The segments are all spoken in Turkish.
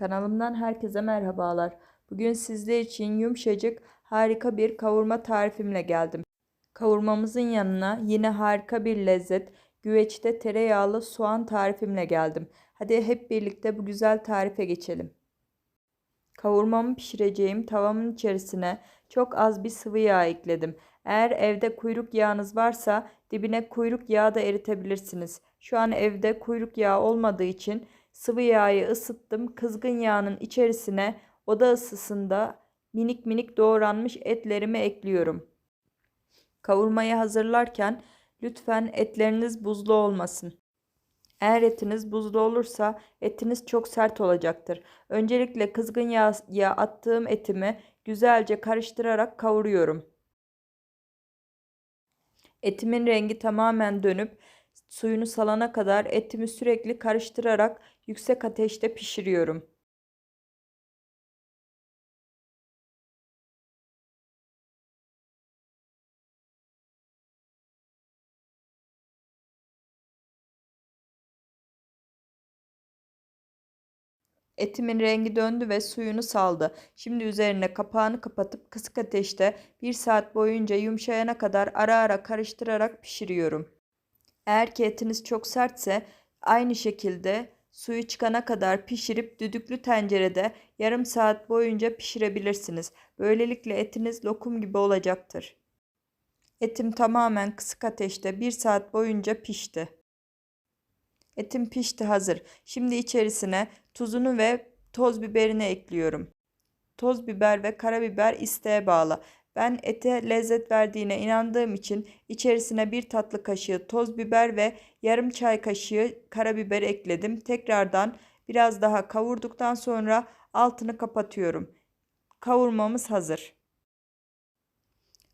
Kanalımdan herkese merhabalar. Bugün sizler için yumuşacık harika bir kavurma tarifimle geldim. Kavurmamızın yanına yine harika bir lezzet, güveçte tereyağlı soğan tarifimle geldim. Hadi hep birlikte bu güzel tarife geçelim. Kavurmamı pişireceğim tavamın içerisine çok az bir sıvı yağ ekledim. Eğer evde kuyruk yağınız varsa dibine kuyruk yağı da eritebilirsiniz. Şu an evde kuyruk yağı olmadığı için sıvı yağı ısıttım. Kızgın yağının içerisine oda ısısında minik minik doğranmış etlerimi ekliyorum. Kavurmayı hazırlarken lütfen etleriniz buzlu olmasın. Eğer etiniz buzlu olursa etiniz çok sert olacaktır. Öncelikle kızgın yağ, attığım etimi güzelce karıştırarak kavuruyorum. Etimin rengi tamamen dönüp suyunu salana kadar etimi sürekli karıştırarak yüksek ateşte pişiriyorum. Etimin rengi döndü ve suyunu saldı. Şimdi üzerine kapağını kapatıp kısık ateşte bir saat boyunca yumuşayana kadar ara ara karıştırarak pişiriyorum. Eğer ki etiniz çok sertse aynı şekilde suyu çıkana kadar pişirip düdüklü tencerede yarım saat boyunca pişirebilirsiniz. Böylelikle etiniz lokum gibi olacaktır. Etim tamamen kısık ateşte bir saat boyunca pişti. Etim pişti hazır. Şimdi içerisine tuzunu ve toz biberini ekliyorum. Toz biber ve karabiber isteğe bağlı. Ben ete lezzet verdiğine inandığım için içerisine bir tatlı kaşığı toz biber ve yarım çay kaşığı karabiber ekledim. Tekrardan biraz daha kavurduktan sonra altını kapatıyorum. Kavurmamız hazır.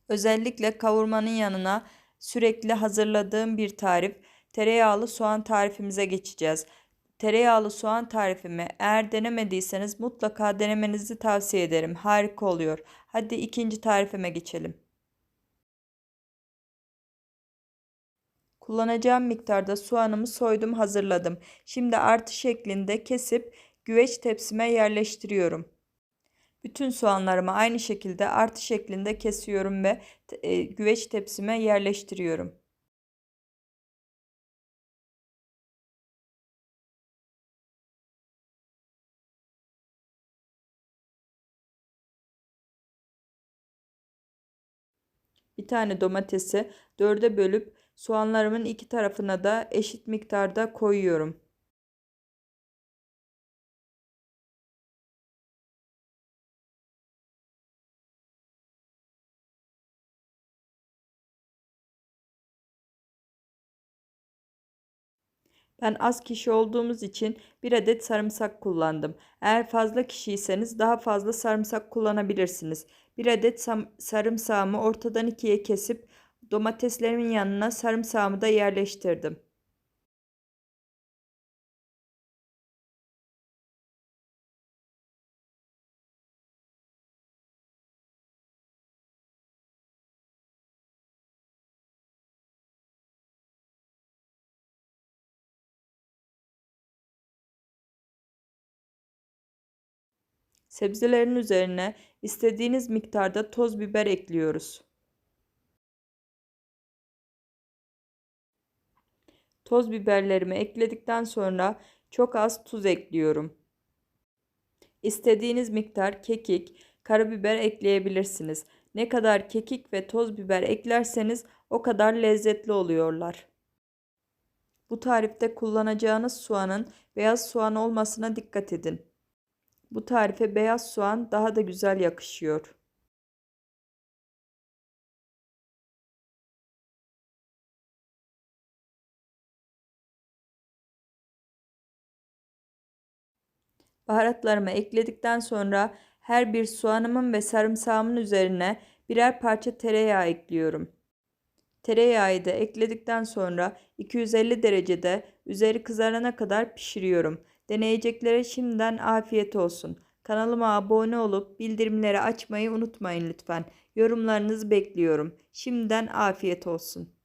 Özellikle kavurmanın yanına sürekli hazırladığım bir tarif tereyağlı soğan tarifimize geçeceğiz. Tereyağlı soğan tarifimi eğer denemediyseniz mutlaka denemenizi tavsiye ederim. Harika oluyor. Hadi ikinci tarifime geçelim. Kullanacağım miktarda soğanımı soydum hazırladım. Şimdi artı şeklinde kesip güveç tepsime yerleştiriyorum. Bütün soğanlarımı aynı şekilde artı şeklinde kesiyorum ve e, güveç tepsime yerleştiriyorum. Bir tane domatesi dörde bölüp soğanlarımın iki tarafına da eşit miktarda koyuyorum. Ben az kişi olduğumuz için bir adet sarımsak kullandım. Eğer fazla kişiyseniz daha fazla sarımsak kullanabilirsiniz. Bir adet sarımsağımı ortadan ikiye kesip domateslerimin yanına sarımsağımı da yerleştirdim. Sebzelerin üzerine istediğiniz miktarda toz biber ekliyoruz. Toz biberlerimi ekledikten sonra çok az tuz ekliyorum. İstediğiniz miktar kekik, karabiber ekleyebilirsiniz. Ne kadar kekik ve toz biber eklerseniz o kadar lezzetli oluyorlar. Bu tarifte kullanacağınız soğanın beyaz soğan olmasına dikkat edin. Bu tarife beyaz soğan daha da güzel yakışıyor. Baharatlarımı ekledikten sonra her bir soğanımın ve sarımsağımın üzerine birer parça tereyağı ekliyorum. Tereyağı da ekledikten sonra 250 derecede üzeri kızarana kadar pişiriyorum. Deneyeceklere şimdiden afiyet olsun. Kanalıma abone olup bildirimleri açmayı unutmayın lütfen. Yorumlarınızı bekliyorum. Şimdiden afiyet olsun.